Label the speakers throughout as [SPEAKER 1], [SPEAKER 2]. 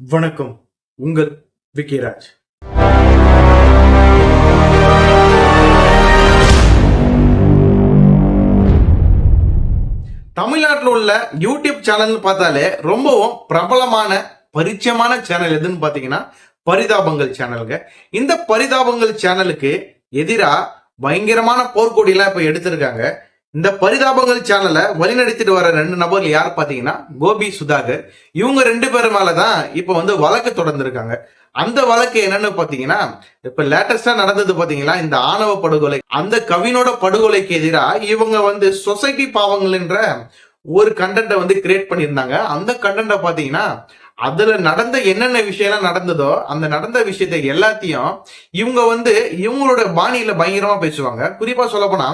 [SPEAKER 1] வணக்கம். உங்கள் விக்கிராஜ். தமிழ்நாட்டில் உள்ள யூடியூப் சேனல்னு பார்த்தாலே ரொம்பவும் பிரபலமான பரிச்சயமான சேனல் எதுன்னு பார்த்தீங்கன்னா பரிதாபங்கள் சேனலுங்க. இந்த பரிதாபங்கள் சேனலுக்கு எதிராக பயங்கரமான போர்க்கொடியெல்லாம் இப்போ எடுத்திருக்காங்க. இந்த பரிதாபங்கள் சேனலை வழிநடத்திட்டு வர ரெண்டு நபர்கள் யார் பார்த்தீங்கன்னா கோபி சுதாகர். இவங்க ரெண்டு பேரும் மேலதான் இப்போ வந்து வழக்கு தொடர்ந்துருக்காங்க. அந்த வழக்கு என்னன்னு பாத்தீங்கன்னா இப்ப லேட்டஸ்டா நடந்தது பாத்தீங்களா இந்த ஆணவ படுகொலை. அந்த கவினோட படுகொலைக்கு எதிராக இவங்க வந்து சொசைட்டி பாவங்கள் என்ற ஒரு கண்டென்ட்டை வந்து கிரியேட் பண்ணியிருந்தாங்க. அந்த கண்டென்ட்டை பாத்தீங்கன்னா அதுல நடந்த என்னென்ன விஷயம்லாம் நடந்ததோ அந்த நடந்த விஷயத்தை எல்லாத்தையும் இவங்க வந்து இவங்களோட பாணியில பயங்கரமா பேசுவாங்க. குறிப்பா சொல்ல போனா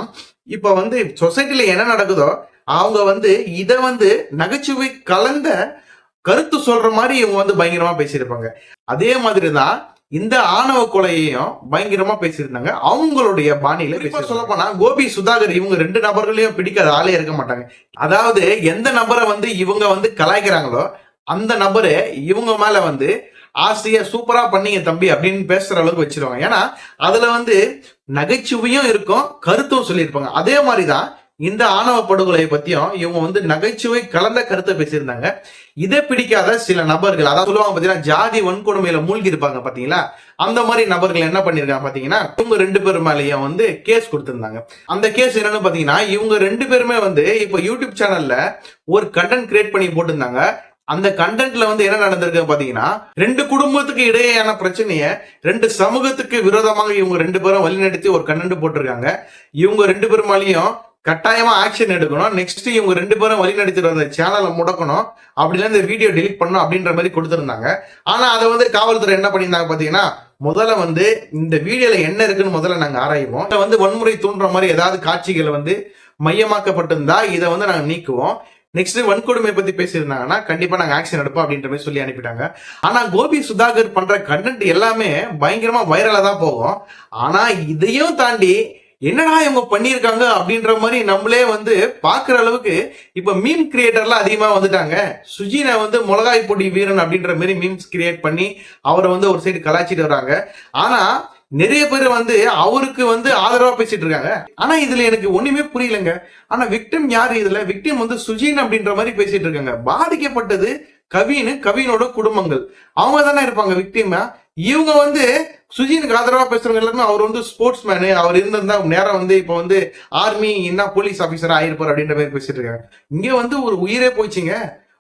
[SPEAKER 1] இப்ப வந்து சொசைட்டில என்ன நடக்குதோ அவங்க வந்து இத வந்து நகைச்சுவை கலந்த கருத்து சொல்ற மாதிரி இவங்க வந்து பயங்கரமா பேசியிருப்பாங்க. அதே மாதிரி தான் இந்த ஆணவ கொலையையும் பயங்கரமா பேசியிருந்தாங்க. அவங்களுடைய பாணியில பேச சொல்ல போனா கோபி சுதாகர் இவங்க ரெண்டு நபர்களையும் பிடிக்காத ஆளே இருக்க மாட்டாங்க. அதாவது எந்த நபரை வந்து இவங்க வந்து கலாய்க்கிறாங்களோ அந்த நபரு இவங்க மேல வந்து ஆசையா சூப்பரா பண்ணீங்க தம்பி அப்படின்னு பேசுற அளவுக்கு வச்சிருவாங்க. ஏன்னா அதுல வந்து நகைச்சுவையும் இருக்கும் கருத்தும் சொல்லியிருப்பாங்க. அதே மாதிரிதான் இந்த ஆணவ படுகொலையை பத்தியும் இவங்க வந்து நகைச்சுவை கலந்த கருத்தை பேசியிருந்தாங்க. இதை பிடிக்காத சில நபர்கள் அதாவது சொல்லுவாங்க பாத்தீங்கன்னா ஜாதி வன்கொடுமையில மூழ்கி இருப்பாங்க பாத்தீங்களா? அந்த மாதிரி நபர்கள் என்ன பண்ணிருக்காங்க பாத்தீங்கன்னா இவங்க ரெண்டு பேர் மேலேயும் வந்து கேஸ் கொடுத்திருந்தாங்க. அந்த கேஸ் என்னன்னு பாத்தீங்கன்னா இவங்க ரெண்டு பேருமே வந்து இப்ப யூடியூப் சேனல்ல ஒரு கண்டென்ட் கிரியேட் பண்ணி போட்டிருந்தாங்க. அந்த கண்டென்ட்ல வந்து என்ன நடந்திருக்கு பாத்தீங்கன்னா ரெண்டு குடும்பத்துக்கு இடையேயான பிரச்சனைய ரெண்டு சமூகத்துக்கு விரோதமாக இவங்க ரெண்டு பேரும் வழிநடத்தி ஒரு கண்டென்ட் போட்டிருக்காங்க. இவங்க ரெண்டு பேரும் கட்டாயமா ஆக்ஷன் எடுக்கணும். நெக்ஸ்ட் இவங்க ரெண்டு பேரும் வழி நடத்திட்டு வந்த சேனலை முடக்கணும். அப்படிலாம் இந்த வீடியோ டெலிட் பண்ணணும் அப்படின்ற மாதிரி கொடுத்துருந்தாங்க. ஆனா அதை வந்து காவல்துறை என்ன பண்ணியிருந்தாங்க பாத்தீங்கன்னா முதல்ல வந்து இந்த வீடியோல என்ன இருக்குன்னு முதல்ல நாங்க ஆராய்வோம். இதை வந்து வன்முறை தூண்டுற மாதிரி ஏதாவது காட்சிகள் வந்து மையமாக்கப்பட்டிருந்தா இதை வந்து நாங்க நீக்குவோம். நெக்ஸ்ட் வன்கொடுமை பத்தி பேசியிருந்தாங்கன்னா கண்டிப்பா நாங்க ஆக்ஷன் எடுப்போம் அப்படின்ற மாதிரி சொல்லி அனுப்பிட்டாங்க. ஆனா கோபி சுதாகர் பண்ற கண்டென்ட் எல்லாமே பயங்கரமா வைரலா தான் போகும். ஆனா இதையும் தாண்டி என்னடா இவங்க பண்ணியிருக்காங்க அப்படின்ற மாதிரி நம்மளே வந்து பாக்குற அளவுக்கு இப்ப மீம் கிரியேட்டர்லாம் அதிகமா வந்துட்டாங்க. சுஜினை வந்து மிளகாய் பொடி வீரன் அப்படின்ற மாதிரி மீம்ஸ் கிரியேட் பண்ணி அவரை வந்து ஒரு சைடு கலாச்சிட்டு வராங்க. ஆனா நிறைய பேர் வந்து அவருக்கு வந்து ஆதரவா பேசிட்டு இருக்காங்க. ஆனா இதுல எனக்கு ஒண்ணுமே புரியலங்க. ஆனா விக்டிம் யாரு இதுல? விக்டிம் வந்து சுஜின் அப்படின்ற மாதிரி பேசிட்டு இருக்காங்க. பாதிக்கப்பட்டது கவின்னு கவினோட குடும்பங்கள். அவங்க தானே இருப்பாங்க விக்டிமா இவங்க வந்து சுஜினுக்கு ஆதரவா பேசுறவங்க எல்லாருமே அவர் வந்து ஸ்போர்ட்ஸ் மேனு அவர் இருந்திருந்தா நேரம் வந்து இப்ப வந்து ஆர்மி என்ன போலீஸ் ஆபீசரா ஆயிருப்பார் அப்படின்ற மாதிரி பேசிட்டு இருக்காங்க. இங்க வந்து ஒரு உயிரே போச்சுங்க.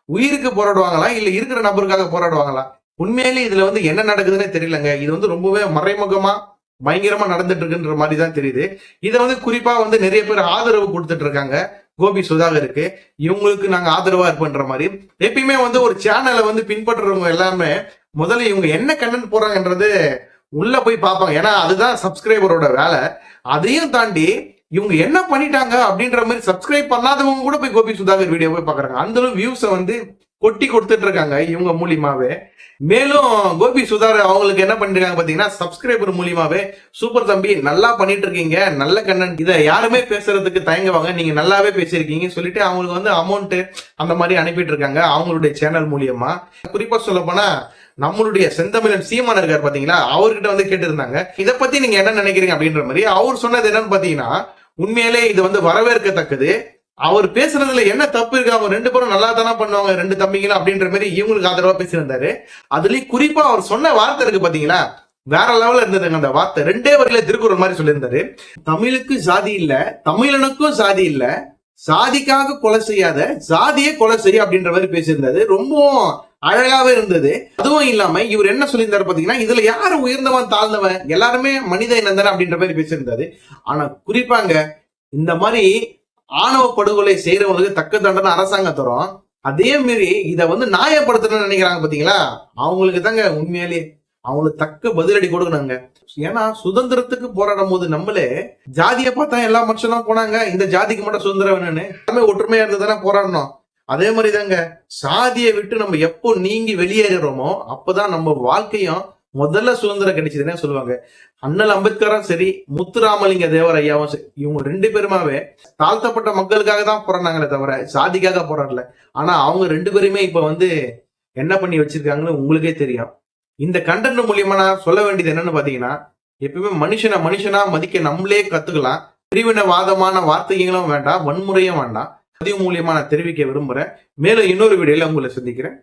[SPEAKER 1] உயிருக்கு போராடுவாங்களா? இல்ல இருக்கிற நபருக்காக போராடுவாங்களா? உண்மையிலே இதுல வந்து என்ன நடக்குதுன்னே தெரியலங்க. இது வந்து ரொம்பவே மறைமுகமா பயங்கரமா நடந்துட்டு இருக்குன்ற மாதிரி தான் தெரியுது. இதை வந்து குறிப்பா வந்து நிறைய பேர் ஆதரவு கொடுத்துட்டு இருக்காங்க. கோபி சுதாகருக்கு. இவங்களுக்கு நாங்க ஆதரவா இருப்போன்ற மாதிரி. எப்பயுமே வந்து ஒரு சேனலை வந்து பின்பற்றுறவங்க எல்லாமே முதல்ல இவங்க என்ன கண்டென்ட் போறாங்கன்றது உள்ள போய் பார்ப்பாங்க. ஏன்னா அதுதான் சப்ஸ்கிரைபரோட வேலை. அதையும் தாண்டி இவங்க என்ன பண்ணிட்டாங்க அப்படின்ற மாதிரி சப்ஸ்கிரைப் பண்ணாதவங்க கூட போய் கோபி சுதாகர் வீடியோ போய் பாக்குறாங்க அந்த அளவு வியூஸை வந்து கொட்டி கொடுத்துட்டு இருக்காங்க இவங்க மூலியமாவே. மேலும் கோபி சுதார் அவங்களுக்கு என்ன பண்ணிருக்காங்க பாத்தீங்கன்னா சப்ஸ்கிரைபர் மூலியமாவே சூப்பர் தம்பி நல்லா பண்ணிட்டு இருக்கீங்க நல்ல கண்ணன் இதை யாருமே பேசுறதுக்கு தயங்குவாங்க. நீங்க நல்லாவே பேசியிருக்கீங்க சொல்லிட்டு அவங்களுக்கு வந்து அமௌண்ட் அந்த மாதிரி அனுப்பிட்டு இருக்காங்க அவங்களுடைய சேனல் மூலியமா. குறிப்பா சொல்ல போனா நம்மளுடைய செந்தமிழன் சீமான இருக்கார் பாத்தீங்களா அவர்கிட்ட வந்து கேட்டிருந்தாங்க. இதை பத்தி நீங்க என்ன நினைக்கிறீங்க அப்படின்ற மாதிரி அவர் சொன்னது என்னன்னு பாத்தீங்கன்னா உண்மையிலே இது வந்து வரவேற்கத்தக்கது. அவர் பேசுறதுல என்ன தப்பு இருக்கு? அவங்க ரெண்டு பேரும் நல்லா தானே பண்ணுவாங்க ரெண்டு தம்பிங்களும் அப்படின்ற மாதிரி இவங்களுக்கு ஆதரவா பேசியிருந்தாரு. அதுலயும் குறிப்பா அவர் சொன்ன வார்த்தை இருக்கு பாத்தீங்களா? வேற லெவல்ல இருந்ததுங்க அந்த வார்த்தை. ரெண்டே வரையில திருக்குறள் மாதிரி சொல்லியிருந்தாரு. தமிழுக்கு சாதி இல்ல தமிழனுக்கும் சாதி இல்ல சாதிக்காக கொலை செய்யாத சாதியே கொலை செய்ய அப்படின்ற மாதிரி பேசியிருந்தாரு. ரொம்பவும் அழகாவே இருந்தது. அதுவும் இல்லாம இவர் என்ன சொல்லியிருந்தாரு பாத்தீங்கன்னா இதுல யாரு உயர்ந்தவன் தாழ்ந்தவன்? எல்லாருமே மனித இனந்தன அப்படின்ற மாதிரி பேசியிருந்தாரு. ஆனா குறிப்பாங்க இந்த மாதிரி ஆணவ படுகொலை செய்யறவங்களுக்கு தக்க தண்டனை அரசாங்கம் தரும் அதே மாரி இத வந்து நியாயப்படுத்தணும்னு நினைக்கிறாங்க பாத்தீங்களா? அவங்களுக்கு தாங்க உண்மையிலேயே அவங்களுக்கு தக்க பதிலடி கொடுக்கணுங்க. ஏன்னா சுதந்திரத்துக்கு போராடும் போது நம்மளே ஜாதியை பார்த்தா எல்லா மனுஷனும் போனாங்க. இந்த ஜாதிக்கு மட்டும் சுதந்திரம் வேணும்னு எல்லாமே ஒற்றுமையா இருந்துதானே போராடணும். அதே மாதிரி தாங்க சாதியை விட்டு நம்ம எப்போ நீங்கி வெளியேறுறோமோ அப்பதான் நம்ம வாழ்க்கையும் முதல்ல சுதந்திரம் கிடைச்சதுன்னே சொல்லுவாங்க? அண்ணல் அம்பேத்கரும் சரி முத்துராமலிங்க தேவர் ஐயாவும் சரி இவங்க ரெண்டு பேருமாவே தாழ்த்தப்பட்ட மக்களுக்காக தான் போராடினாங்களே தவிர சாதிக்காக போராடல. ஆனா அவங்க ரெண்டு பேருமே இப்ப வந்து என்ன பண்ணி வச்சிருக்காங்கன்னு உங்களுக்கே தெரியும். இந்த கண்டென்ட் மூலியமா நான் சொல்ல வேண்டியது என்னன்னு பாத்தீங்கன்னா எப்பவுமே மனுஷனை மனுஷனா மதிக்க நம்மளே கத்துக்கலாம். பிரிவினவாதமான வார்த்தைகளும் வேண்டாம் வன்முறையும் வேண்டாம். பதிவு மூலியமா நான் தெரிவிக்க விரும்புறேன். மேலும் இன்னொரு வீடியோல உங்களை சந்திக்கிறேன்.